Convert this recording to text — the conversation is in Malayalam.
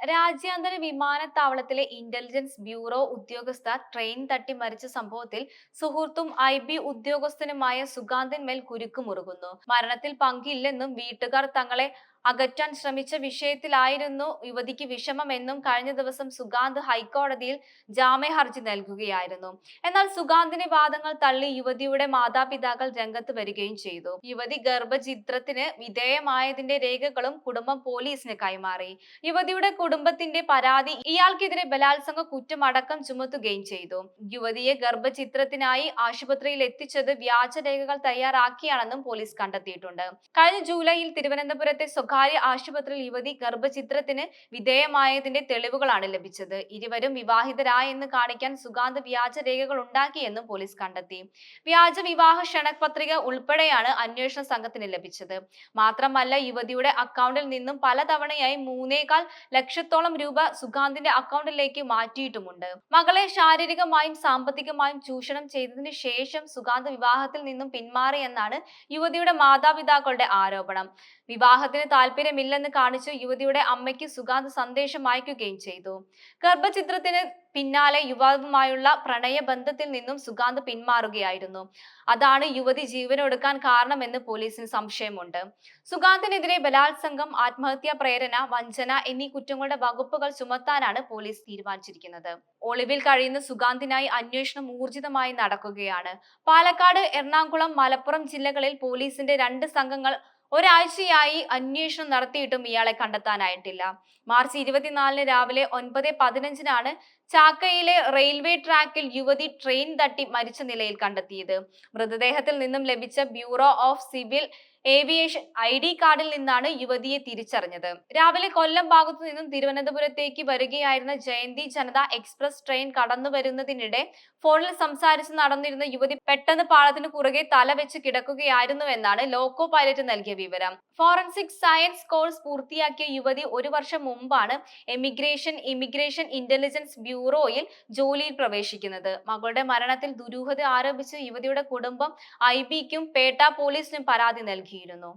രാജ്യാന്തര വിമാനത്താവളത്തിലെ ഇന്റലിജൻസ് ബ്യൂറോ ഉദ്യോഗസ്ഥ ട്രെയിൻ തട്ടി മരിച്ച സംഭവത്തിൽ സുഹൃത്തും ഐ ബി ഉദ്യോഗസ്ഥനുമായ സുഗാന്തൻ കുരുക്ക് മുറുകുന്നു. മരണത്തിൽ പങ്കില്ലെന്നും വീട്ടുകാർ തങ്ങളെ അകറ്റാൻ ശ്രമിച്ച വിഷയത്തിലായിരുന്നു യുവതിക്ക് വിഷമമെന്നും കഴിഞ്ഞ ദിവസം സുഗാന്ത് ഹൈക്കോടതിയിൽ ജാമ്യ ഹർജി നൽകുകയായിരുന്നു. എന്നാൽ സുഗാന്തിന്റെ വാദങ്ങൾ തള്ളി യുവതിയുടെ മാതാപിതാക്കൾ രംഗത്ത് വരികയും ചെയ്തു. യുവതി ഗർഭചിത്രത്തിന് വിധേയമായതിന്റെ രേഖകളും കുടുംബം പോലീസിന് കൈമാറി. യുവതിയുടെ കുടുംബത്തിന്റെ പരാതി ഇയാൾക്കെതിരെ ബലാത്സംഗ കുറ്റം അടക്കം ചുമത്തുകയും ചെയ്തു. യുവതിയെ ഗർഭചിത്രത്തിനായി ആശുപത്രിയിൽ എത്തിച്ചത് വ്യാജരേഖകൾ തയ്യാറാക്കിയാണെന്നും പോലീസ് കണ്ടെത്തിയിട്ടുണ്ട്. കഴിഞ്ഞ ജൂലൈയിൽ തിരുവനന്തപുരത്തെ സ്വകാര്യ ആശുപത്രിയിൽ യുവതി ഗർഭചിത്രത്തിന് വിധേയമായതിന്റെ തെളിവുകളാണ് ലഭിച്ചത്. ഇരുവരും വിവാഹിതരായെന്ന് കാണിക്കാൻ സുഗാന്ത് വ്യാജ രേഖകൾ ഉണ്ടാക്കിയെന്നും പോലീസ് കണ്ടെത്തി. വ്യാജ വിവാഹ ക്ഷണപത്രിക ഉൾപ്പെടെയാണ് അന്വേഷണ സംഘത്തിന് ലഭിച്ചത്. മാത്രമല്ല യുവതിയുടെ അക്കൗണ്ടിൽ നിന്നും പലതവണയായി മൂന്നേകാൽ ലക്ഷത്തോളം രൂപ സുഗാന്തിന്റെ അക്കൗണ്ടിലേക്ക് മാറ്റിയിട്ടുമുണ്ട്. മകളെ ശാരീരികമായും സാമ്പത്തികമായും ചൂഷണം ചെയ്തതിനു ശേഷം സുഗാന്ത് വിവാഹത്തിൽ നിന്നും പിന്മാറിയെന്നാണ് യുവതിയുടെ മാതാപിതാക്കളുടെ ആരോപണം. വിവാഹത്തിന് താല്പര്യമില്ലെന്ന് കാണിച്ചു യുവതിയുടെ അമ്മയ്ക്ക് സുഗാന്ത് സന്ദേശം അയക്കുകയും ചെയ്തു. ഗർഭചിത്രത്തിന് പിന്നാലെ യുവാവുമായുള്ള പ്രണയബന്ധത്തിൽ നിന്നും സുഗാന്ത് പിന്മാറുകയായിരുന്നു. അതാണ് യുവതി ജീവനൊടുക്കാൻ കാരണമെന്ന് പോലീസിന് സംശയമുണ്ട്. സുഗാന്തിനെതിരെ ബലാത്സംഗം ആത്മഹത്യാ പ്രേരണ വഞ്ചന എന്നീ കുറ്റങ്ങളുടെ വകുപ്പുകൾ ചുമത്താനാണ് പോലീസ് തീരുമാനിച്ചിരിക്കുന്നത്. ഒളിവിൽ കഴിയുന്ന സുഗാന്തിനായി അന്വേഷണം ഊർജിതമായി നടക്കുകയാണ്. പാലക്കാട് എറണാകുളം മലപ്പുറം ജില്ലകളിൽ പോലീസിന്റെ രണ്ട് സംഘങ്ങൾ ഒരാഴ്ചയായി അന്വേഷണം നടത്തിയിട്ടും ഇയാളെ കണ്ടെത്താനായിട്ടില്ല. മാർച്ച് ഇരുപത്തിനാലിന് രാവിലെ ഒൻപത് പതിനഞ്ചിനാണ് ചാക്കയിലെ റെയിൽവേ ട്രാക്കിൽ യുവതി ട്രെയിൻ തട്ടി മരിച്ച നിലയിൽ കണ്ടെത്തിയത്. മൃതദേഹത്തിൽ നിന്നും ലഭിച്ച bureau of civil aviation I D കാർഡിൽ നിന്നാണ് യുവതിയെ തിരിച്ചറിഞ്ഞത്. രാവിലെ കൊല്ലം ഭാഗത്തു നിന്നും തിരുവനന്തപുരത്തേക്ക് വരികയായിരുന്ന ജയന്തി ജനത എക്സ്പ്രസ് ട്രെയിൻ കടന്നു വരുന്നതിനിടെ ഫോണിൽ സംസാരിച്ച് നടന്നിരുന്ന യുവതി പെട്ടെന്ന് പാളത്തിന് കുറുകെ തല വെച്ച് കിടക്കുകയായിരുന്നുവെന്നാണ് ലോക്കോ പൈലറ്റ് നൽകിയ വിവരം. ഫോറൻസിക് സയൻസ് കോഴ്സ് പൂർത്തിയാക്കിയ യുവതി ഒരു വർഷം മുമ്പാണ് എമിഗ്രേഷൻ ഇമിഗ്രേഷൻ ഇന്റലിജൻസ് ബ്യൂറോയിൽ ജോലിയിൽ പ്രവേശിക്കുന്നത്. മകളുടെ മരണത്തിൽ ദുരൂഹത ആരോപിച്ച് യുവതിയുടെ കുടുംബം ഐ ബിക്കും പേട്ട പോലീസിനും പരാതി നൽകിയിരുന്നു